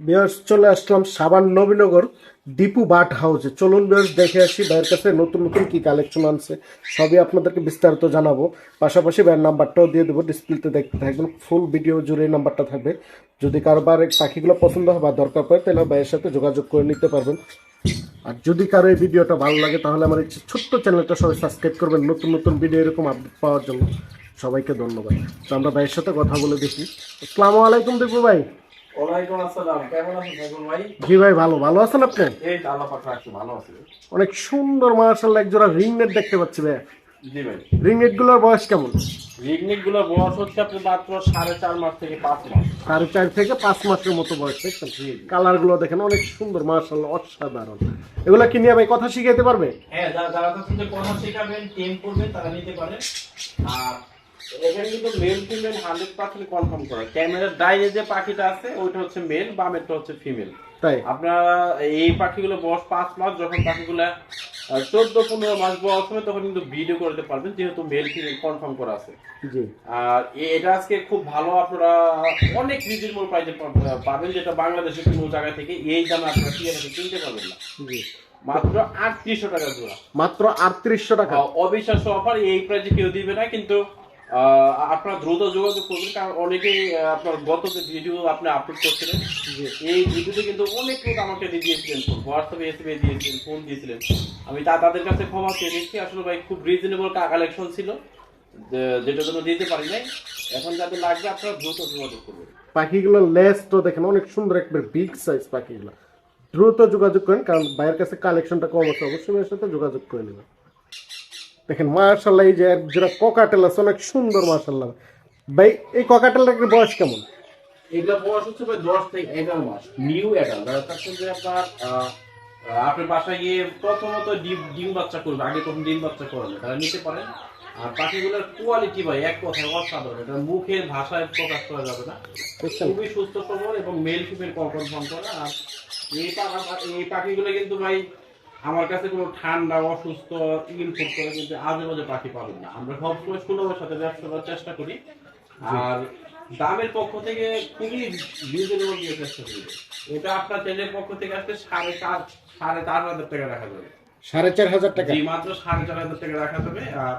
বিয়ার্স চলে আসলাম সাবান নবীনগর, দীপু বাট হাউসে। চলুন বিয়ার্স দেখে আসি ভাইয়ের কাছে নতুন নতুন কি কালেকশন আনছে। সবই আপনাদেরকে বিস্তারিত জানাব। পাশাপাশি ভাইয়ের নাম্বারটাও দিয়ে দেবো ডিসপ্লেতে দেখতে থাকবেন ফুল ভিডিও জুড়ে নাম্বারটা থাকবে। যদি কারোবার পাখিগুলো পছন্দ হয় বা দরকার পড়ে, তাহলে ভাইয়ের সাথে যোগাযোগ করে নিতে পারবেন। আর যদি কারও এই ভিডিওটা ভালো লাগে, তাহলে আমার এই ছোট্ট চ্যানেলটা সবাই সাবস্ক্রাইব করবেন, নতুন নতুন ভিডিও এরকম আপডেট পাওয়ার জন্য। সবাইকে ধন্যবাদ। তো আমরা ভাইয়ের সাথে কথা বলে দেখি। আসসালামু আলাইকুম দীপু ভাই। ওয়ালাইকুম আসসালাম কেমন আছেন সাইফুল ভাই? জি ভাই ভালো। ভালো আছেন আপনি? এই তো আল্লাহ পাক রাখছে ভালো আছে। অনেক সুন্দর মার্শাল্লাহ একজোড়া রিং নেট দেখতে পাচ্ছি ভাই। জি ভাই। রিং নেটগুলোর বয়স কেমন? গুলো বয়স হচ্ছে আপনার মাত্র সাড়ে চার মাস থেকে পাঁচ মাস। সাড়ে চার থেকে পাঁচ মাসের মতো বয়স দেখছেন কালারগুলো দেখেন অনেক সুন্দর মার্শাল্লাহ অসাধারণ। এগুলো কি নিয়ে ভাই কথা শিখাইতে পারবে? হ্যাঁ যারা যারা কথা শেখাবেন টেম করবেন তারা নিতে পারে। আর এখানে কিন্তু male female hundred percent confirm করা। ক্যামেরার ডাইরে যে পাখিটা আছে ওইটা হচ্ছে মেল বামেরটা হচ্ছে ফিমেল তাই? আপনারা এই পাখিগুলো বয়স পাঁচ মাস যখন পাখিগুলো চোদ্দ পনেরো মাস বয়স হবে তখন কিন্তু ভিডিও করতে পারবেন যেহেতু মেল ফিমেল কনফার্ম করা আছে। জি। আর এটা আজকে খুব ভালো আপনারা অনেক রিজনেবল প্রাইসে পাবেন যেটা বাংলাদেশের কোনো জায়গা থেকে এই দামে আপনারা কিনতে পারবেন না। জি। মাত্র আটত্রিশশো টাকা জোড়া। মাত্র আটত্রিশশো টাকা। অবিশ্বাস্য অফার এই প্রাইসে কেউ দিবে না কিন্তু আপনারা দ্রুত যোগাযোগ করবেন কারণ অনেকেই আপনার গত যে ভিডিও আপনি আপলোড করছিলেন এই ভিডিওতে কিন্তু অনেক লোক আমাকে দিয়ে দিয়েছিলেন হোয়াটসঅ্যাপে এসএমএ দিয়েছিলেন ফোন দিয়েছিলেন। আমি তা তাদের কাছে ক্ষমা চেয়ে নিচ্ছি। আসলে ভাই খুব রিজনেবল কালেকশন ছিল যেটার জন্য দিতে পারি নাই। এখন যাদের লাগবে আপনারা দ্রুত যোগাযোগ করবেন। পাখিগুলোর লেস তো দেখেন অনেক সুন্দর একবার বিগ সাইজ পাখিগুলো। দ্রুত যোগাযোগ করেন কারণ ভাইয়ের কাছে কালেকশনটা কম আছে অবশ্যই সাথে যোগাযোগ করে নেবেন। দেখেন মার্শাল্লাহ এই যে জোড়া ককাটেল আছে অনেক সুন্দর মার্শাল্লাহ ভাই এই ককাটেলটার বয়স কেমন? এগুলো বয়স হচ্ছে ভাই দশ থেকে এগারো মাস নিউ অ্যাডাল্ট আপনার আপনার বাসায় গিয়ে প্রথমত ডিম ডিম বাচ্চা করবে আগে কখন ডিম বাচ্চা করবে তারা নিতে পারেন। আর পাখিগুলোর কোয়ালিটি ভাই এক কথায় অসাধারণ। এটা মুখের ভাষায় প্রকাশ করা যাবে না। খুবই সুস্থ সবল এবং মেল ফিমেল কনফার্ম করা। আর এই পাখিগুলো কিন্তু ভাই আমার কাছে কোনো ঠান্ডা অসুস্থ ইনপুট করে কিন্তু আজে বাজে পাখি পাবেন না। আমরা সবসময় সুলভের সাথে ব্যবসা করার চেষ্টা করি। আর দামের পক্ষ থেকে খুবই রিজনেবল দিয়ে চেষ্টা করি। এটা আপনার চ্যানেলের পক্ষ থেকে আসলে সাড়ে চার সাড়ে চার হাজার টাকা রাখা যাবে। সাড়ে চার হাজার টাকা? মাত্র সাড়ে চার হাজার টাকা রাখা যাবে। আর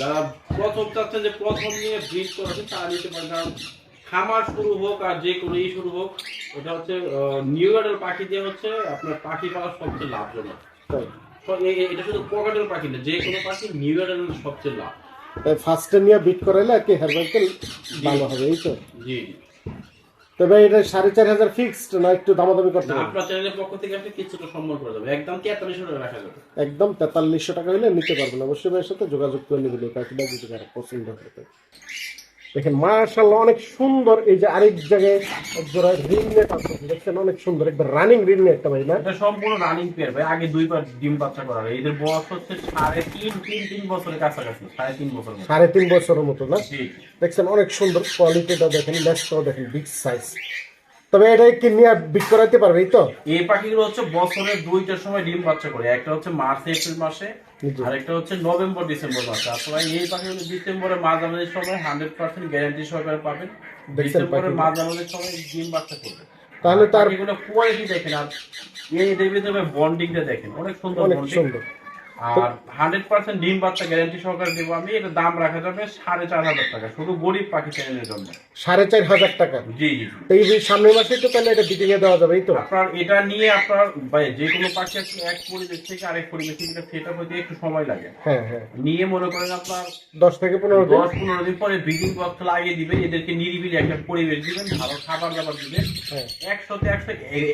যারা প্রথম চাচ্ছেন যে প্রথম নিয়ে ব্রিড করাছে তারা নিতে পারেন। খামার শুরু হোক আর যে কোনো ই শুরু হোক এটা হচ্ছে নিউ ইয়ারের পাখি দিয়ে হচ্ছে আপনার পাখি পাওয়া সবচেয়ে লাভজনক। এটা শুধু পকেটের পাখি না যে কোনো পাখি নিউ ইয়ারের সবচেয়ে লাভ। ফার্স্টে নিয়ে বিট করাইলে আর কি হেয়ারবাইকেল ভালো হবে এই তো? জি। তবে এটা সাড়ে চার হাজার ফিক্সড না একটু দামাদামি করতে হবে? আপনার চ্যানেলের পক্ষ থেকে আসলে কিছুটা সম্মান করা যাবে। একদম তেতাল্লিশশো টাকা রাখা যাবে। একদম তেতাল্লিশশো টাকা হলে নিতে পারবেন। অবশ্যই ভাইয়ের সাথে যোগাযোগ করে নেবেন পাখিটা যদি পছন্দ হয় তো। দেখেন মার্শাল্লাহ অনেক সুন্দর এই যে আরেক জায়গায় এক জোড়া রিং নেট আছে। দেখছেন অনেক সুন্দর একবার রানিং রিং নেটটা ভাই না? এটা সম্পূর্ণ রানিং পেয়ার ভাই আগে দুইবার ডিম বাচ্চা করা হয় এদের বয়স হচ্ছে সাড়ে তিন তিন তিন বছরের কাছাকাছি সাড়ে তিন বছর সাড়ে তিন বছরের মতো না? দেখছেন অনেক সুন্দর কোয়ালিটিটা দেখেন লেসটাও দেখেন বিগ সাইজ তবে এটা কি নিয়ে বিট করাইতে পারবে তো? এই পাখিগুলো হচ্ছে বছরের দুইটার সময় ডিম বাচ্চা করে। একটা হচ্ছে মার্চ এপ্রিল মাসে জি। আর একটা হচ্ছে নভেম্বর ডিসেম্বর মাসে। আসলে এই পাখিগুলো ডিসেম্বরের মাঝামাঝি সময় হান্ড্রেড পার্সেন্ট গ্যারান্টি সহকারে পাবেন। ডিসেম্বরের পাখিগুলো? মাঝামাঝি সময় ডিম বাচ্চা করবে। তাহলে তার কোয়ালিটি দেখেন আর এই দেবী ভিতরে বন্ডিংটা দেখেন অনেক সুন্দর অনেক সুন্দর। আর হান্ড্রেড পার্সেন্ট ডিম বাচ্চা গ্যারান্টি সহকারে দেবো আমি। এটা দাম রাখা যাবে সাড়ে চার হাজার টাকা। শুধু গরিব পাখি চ্যানেলের জন্য। সাড়ে চার হাজার টাকা? জি এই সামনের মাসে তো তাহলে এটা বিটিং এ দেওয়া যাবে তো? আপনার এটা নিয়ে আপনার যে কোনো পাখি আসলে এক পরিবেশ থেকে আরেক পরিবেশে কিন্তু সেট হতে একটু সময় লাগে। হ্যাঁ হ্যাঁ। নিয়ে মনে করেন আপনার দশ থেকে পনেরো দিন? দশ পনেরো দিন পরে ব্রিডিং বক্স লাগিয়ে দিবেন এদেরকে নিরিবিলি একটা পরিবেশ দিবেন ভালো খাবার দাবার দিবেন। হ্যাঁ। একশোতে একশো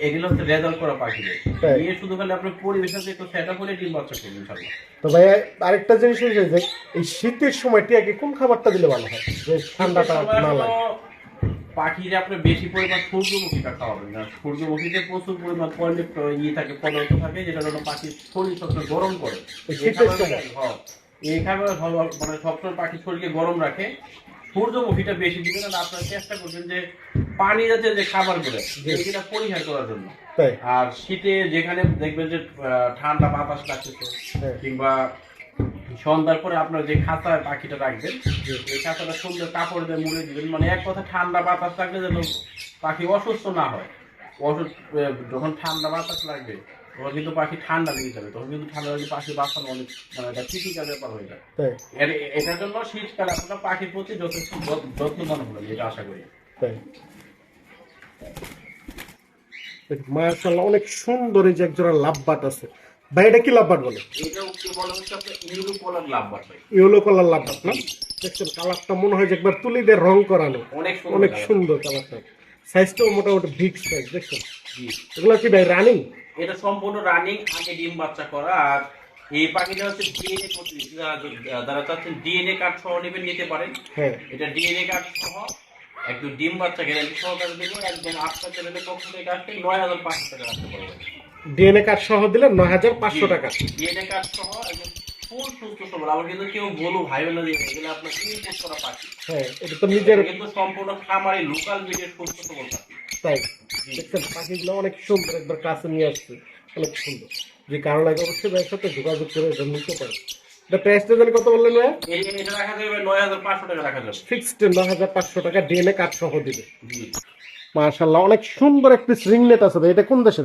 এগুলো হচ্ছে রেজাল্ট করা পাখিদের তাই। নিয়ে শুধু খালি আপনার পরিবেশের একটু সেট হলে ডিম বাচ্চা করবেন তো আরেকটা জিনিস হয়েছে যে এই শীতের সময় টিয়াকে কোন খাবারটা দিলে ভালো হয়? যে ঠান্ডাটা না লাগে। পাখিরা আপনার বেশি পরিমাণ সূর্যমুখীটা খাওয়াবেন। না সূর্যমুখীতে প্রচুর পরিমাণ ইয়ে থাকে পদার্থ থাকে যেটা জন্য পাখির শরীর সবসময় গরম করে। এই শীতের খাবার- সময়? এই খাবার ভালো- মানে সবসময় পাখির শরীরকে গরম রাখে। সূর্যমুখীটা বেশি দিবেন আর আপনারা চেষ্টা করবেন যে পানি জাতীয় যে খাবারগুলো এগুলো পরিহার করার জন্য। আর শীতে যেখানে দেখবেন যে ঠান্ডা বাতাস লাগতেছে। কিংবা সন্ধ্যার পরে আপনার যে খাঁচায় পাখিটা রাখবেন এই খাঁচাটা সুন্দর কাপড় দিয়ে মুড়ে দিবেন। মানে এক কথা ঠান্ডা বাতাস থাকলে যেন পাখি অসুস্থ না হয়। আহ, যখন ঠান্ডা বাতাস লাগবে তখন কিন্তু পাখি ঠান্ডা লেগে যাবে। তখন কিন্তু ঠান্ডা লাগলে পাখি বাঁচানো অনেক মানে একটা ক্রিটিক্যাল ব্যাপার হয়ে যায়। এটার জন্য শীতকালে আপনারা পাখির প্রতি যথেষ্ট যত্ন- যত্নবান হবেন এটা আশা করি। তাই। মাশাআল্লাহ অনেক সুন্দর এই যে একজোড়া লাভবাট আছে। ভাই এটা কি লাভবাট বলে? ইয়েলো কালার লাভবাট না? দেখছেন কালারটা মনে হয় যে একবার তুলি দিয়ে রং করানো। অনেক। সুন্দর কালারটা। সাইজটাও মোটামুটি বিগ সাইজ দেখছেন? এগুলো কি ভাই রানিং এটা সম্পূর্ণ রানিং আগে ডিম বাচ্চা করা। আর এই পাখিটা হচ্ছে ডিএনএ যারা চাচ্ছেন ডিএনএ কার্ড সহ নেবেন নিতে পারেন। হ্যাঁ। এটা ডিএনএ কার্ড সহ একদম ডিম বাচ্চা গ্যারান্টি সহকারে দেবো একদম আপনার চ্যানেলের পক্ষ থেকে আসলে নয় হাজার পাঁচশো টাকা রাখতে পারবেন ডিএনএ কার্ড সহ দিলে নয় হাজার পাঁচশো টাকা। ডিএনএ কার্ড সহ একদম ফুল সুস্থ সবল। আবার কিন্তু কেউ বলো ভাই বোন দিয়ে এগুলো আপনার ইনপুট করা পাখি। হ্যাঁ এটা তো নিজের কিন্তু সম্পূর্ণ খামারি লোকাল ব্রিডের সুস্থ সবল পাখি। তাই। দেখছেন পাখিগুলো অনেক সুন্দর। একবার কাছে নিয়ে আসছে। অনেক সুন্দর। যে কারও লাগে অবশ্যই ভাইয়ের সাথে যোগাযোগ করে নিতে পারে। এটা প্রাইসটা জানি কত বললেন ভাই? এটা রাখা যাবে নয় হাজার পাঁচশো টাকা রাখা যাবে। ফিক্সড নয় হাজার পাঁচশো টাকা ডিএনএ কার্ড সহ দিবে। জি মাশাল্লাহ অনেক সুন্দর একটা রিং নেট আছে এটা কোন দেশে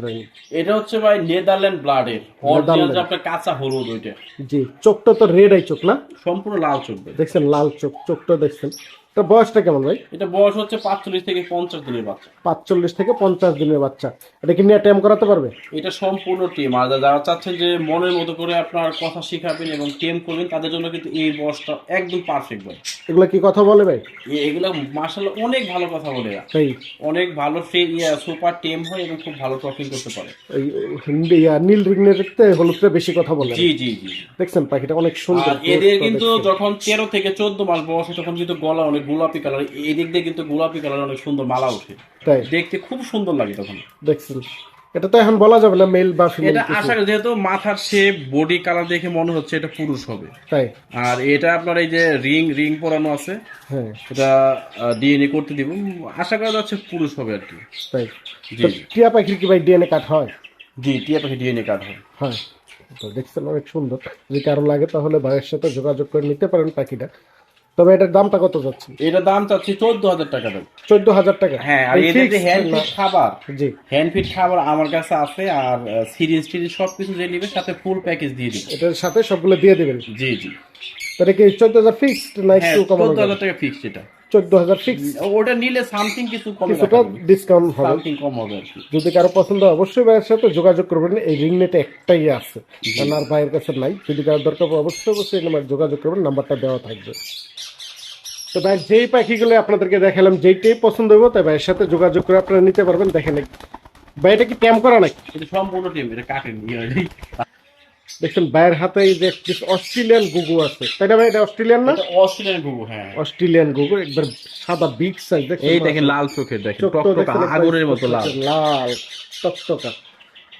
এটা হচ্ছে ভাই নেদারল্যান্ড ব্লাডের অরিজিনাল আপনার কাঁচা হলুদ ওইটা। জি চোখটা তো রেড আই চোখ না? সম্পূর্ণ লাল চোখ দেখছেন লাল চোখ চোখটা দেখছেন। এটা বয়সটা কেমন ভাই? এটা বয়স হচ্ছে পাঁচচল্লিশ থেকে পঞ্চাশ দিনের বাচ্চা। পাঁচচল্লিশ থেকে পঞ্চাশ দিনের বাচ্চা। এটা কি নিয়ে করাতে পারবে? এটা সম্পূর্ণ টিম আর যারা চাচ্ছেন যে মনের মতো করে আপনার কথা শিখাবেন এবং টেম করবেন তাদের জন্য কিন্তু এই বয়সটা একদম পারফেক্ট ভাই। এগুলো কি কথা বলে ভাই? এগুলো মার্শাল অনেক ভালো কথা বলে। তাই? অনেক ভালো সুপার টেম হয় এবং খুব ভালো টকিং করতে পারে। নীল রিং নেটে হলুদটা বেশি কথা বলে। জি জি জি দেখছেন পাখিটা অনেক সুন্দর এদের কিন্তু যখন তেরো থেকে চোদ্দ মাস বয়স তখন কিন্তু গলা অনেক গোলাপি কালার এদিক দিয়ে কিন্তু গোলাপি কালার অনেক সুন্দর মালা ওঠে। তাই? দেখতে খুব সুন্দর লাগে তখন। দেখছেন? এটা তো এখন বলা যাবে না মেল বা ফিমেল এটা আশা করি যেহেতু মাথার শেপ বডি কালার দেখে মনে হচ্ছে এটা পুরুষ হবে। তাই? আর এটা আপনার এই যে রিং রিং পরানো আছে হ্যাঁ। এটা ডিএনএ করতে দিব। আশা করা যাচ্ছে পুরুষ হবে আর কি। তাই? জি টিয়া পাখির কি ভাই ডিএনএ কাট হয়? জি টিয়া পাখি ডিএনএ হবে হ্যাঁ। তো দেখছেন অনেক সুন্দর। যদি কারও লাগে তাহলে ভাইয়ের সাথে যোগাযোগ করে নিতে পারেন পাখিটা। তবে এটার দামটা কত যাচ্ছে? এটার দাম চাচ্ছি চোদ্দ হাজার টাকা দাম। চোদ্দ হাজার টাকা? হ্যাঁ আর এটা যে হ্যান্ড ফিট খাবার জি। হ্যান্ড ফিট খাবার আমার কাছে আছে আর সিরিজ টিরিজ সবকিছু যে নিবে সাথে ফুল প্যাকেজ দিয়ে দিব। এটার সাথে সবগুলো দিয়ে দেবেন? জি জি। তাহলে কি চোদ্দ হাজার ফিক্সড না হ্যাঁ একটু কম চোদ্দ হাজার টাকা ফিক্সড এটা। চোদ্দ হাজার ওটা নিলে সামথিং কিছু কিছুটা ডিসকাউন্ট হবে। কম হবে যদি কারও পছন্দ হয় অবশ্যই ভাইয়ের সাথে যোগাযোগ করবেন। এই রিং নেটে একটাই আছে। কারণ আর ভাইয়ের কাছে নাই। যদি কারও দরকার অবশ্যই অবশ্যই এই নাম্বার যোগাযোগ করবেন। নাম্বারটা দেওয়া থাকবে। তো ভাই যেই পাখিগুলো আপনাদেরকে দেখালাম যেইটাই পছন্দ হইব তাই ভাইয়ের সাথে যোগাযোগ করে আপনারা নিতে পারবেন। দেখেন ভাই এটা কি ট্যাম করা নাকি? সম্পূর্ণ টিম এটা কাটেন দেখছেন ভাইয়ের হাতে এই যে একটি অস্ট্রেলিয়ান গুগু আছে। তাই না ভাই এটা অস্ট্রেলিয়ান না? অস্ট্রেলিয়ান গুগু হ্যাঁ। অস্ট্রেলিয়ান গুগু একবার সাদা বিগ সাইজ দেখেন এই দেখেন লাল চোখের দেখেন টকটকা আগুনের মতো লাল। লাল টকটকা।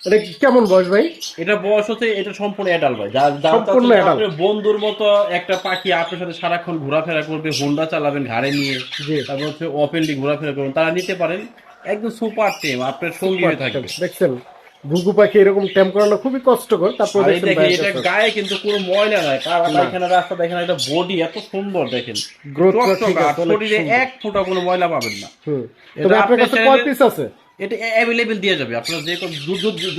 এটা কেমন বয়স ভাই? এটা বয়স হচ্ছে এটা সম্পূর্ণ অ্যাডাল্ট ভাই। সম্পূর্ণ। আপনার বন্ধুর মতো একটা পাখি আপনার সাথে সারাক্ষণ ঘোরাফেরা করবে হোন্ডা চালাবেন ঘাড়ে নিয়ে তারপর হচ্ছে ওপেনলি ঘোরাফেরা করবেন তারা নিতে পারেন। একদম সুপার টিম আপনার সঙ্গী হয়ে থাকবে। দেখছেন? ঘুঘু পাখি এরকম ট্যাম করানো খুবই কষ্টকর তারপর এটা গায়ে কিন্তু কোনো ময়লা নাই। কারণ। এখানে রাস্তা দেখেন একটা বডি এত সুন্দর দেখেন। অনেক শরীরে এক ফোঁটা কোনো ময়লা পাবেন না। তবে আপনার কাছে কয় পিস আছে? এটা অ্যাভেলেবেল দিয়ে যাবে। আপনার যে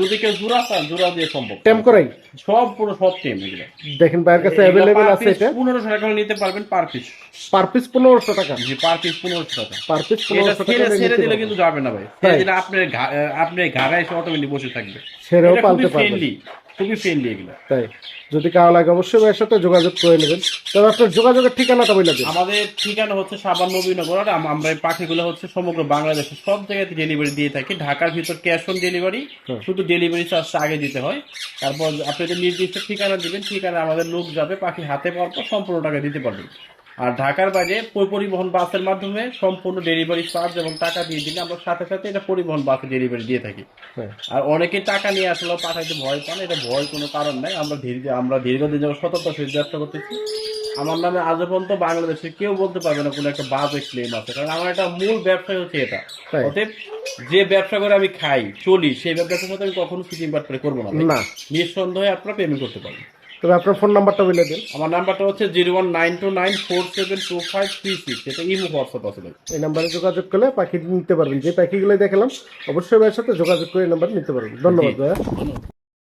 যদি কেউ জোড়া চান জোড়া দিয়ে সম্ভব। টেম করাই? সব পুরো সব টেম এগুলো। দেখেন ভাইয়ের কাছে অ্যাভেলেবেল আছে এটা। টাকা নিতে পারবেন পার পিস পার পিস পনেরোশো টাকা। জি পার পিস পনেরোশো টাকা। পার পিস এটা টাকা ছেড়ে দিলে কিন্তু যাবে না ভাই। তাই? আপনি আপনার আপনার ঘাড়ে এসে অটোমেটিক বসে থাকবে। ছেড়েও পালতে পারবেন। খুবই ফ্রেন্ডলি এগুলো তাই যদি কারও লাগে অবশ্যই ভাইয়ের সাথে যোগাযোগ করে নেবেন। তবে আপনার যোগাযোগের ঠিকানাটা বলে দিন। আমাদের ঠিকানা হচ্ছে সাবান নবীনগর আর আমরা এই পাখিগুলো হচ্ছে সমগ্র বাংলাদেশে সব জায়গাতে ডেলিভারি দিয়ে থাকি। ঢাকার ভিতর ক্যাশ অন ডেলিভারি শুধু ডেলিভারি চার্জটা আগে দিতে হয়। তারপর আপনি যদি নির্দিষ্ট ঠিকানা দিবেন ঠিকানা আমাদের লোক যাবে পাখি হাতে পাওয়ার পর সম্পূর্ণ টাকা দিতে পারবেন। আর ঢাকার বাইরে পরি- পরিবহন বাসের মাধ্যমে সম্পূর্ণ ডেলিভারি চার্জ এবং টাকা দিয়ে দিলে আমরা সাথে সাথে এটা পরিবহন বাসে ডেলিভারি দিয়ে থাকি। হ্যাঁ। আর অনেকে টাকা নিয়ে আসলে পাঠাইতে ভয় পান এটা ভয় কোনো কারণ নাই। আমরা ধীরে আমরা দীর্ঘদিন যাব সততার সহিত ব্যবসা করতেছি। আমার নামে আজ পর্যন্ত বাংলাদেশে কেউ বলতে পারবে না কোনো একটা বাজে ক্লেম আছে কারণ আমার একটা মূল ব্যবসা হচ্ছে এটা। অতএব যে ব্যবসা করে আমি খাই চলি সেই ব্যবসার সাথে আমি কখনো ফিটিং করে করব না। না। নিঃসন্দেহে আপনারা পেমেন্ট করতে পারবেন। তবে আপনার ফোন নাম্বারটা বলে দিন। আমার নাম্বারটা হচ্ছে zero one nine two nine four seven two five three six. এটা ইমো হোয়াটসঅ্যাপ আছে এই নাম্বারে যোগাযোগ করলে পাখি নিতে পারবেন। যে পাখিগুলো দেখালাম অবশ্যই ভাইয়ের সাথে যোগাযোগ করে এই নাম্বার নিতে পারবেন। ধন্যবাদ ভাইয়া।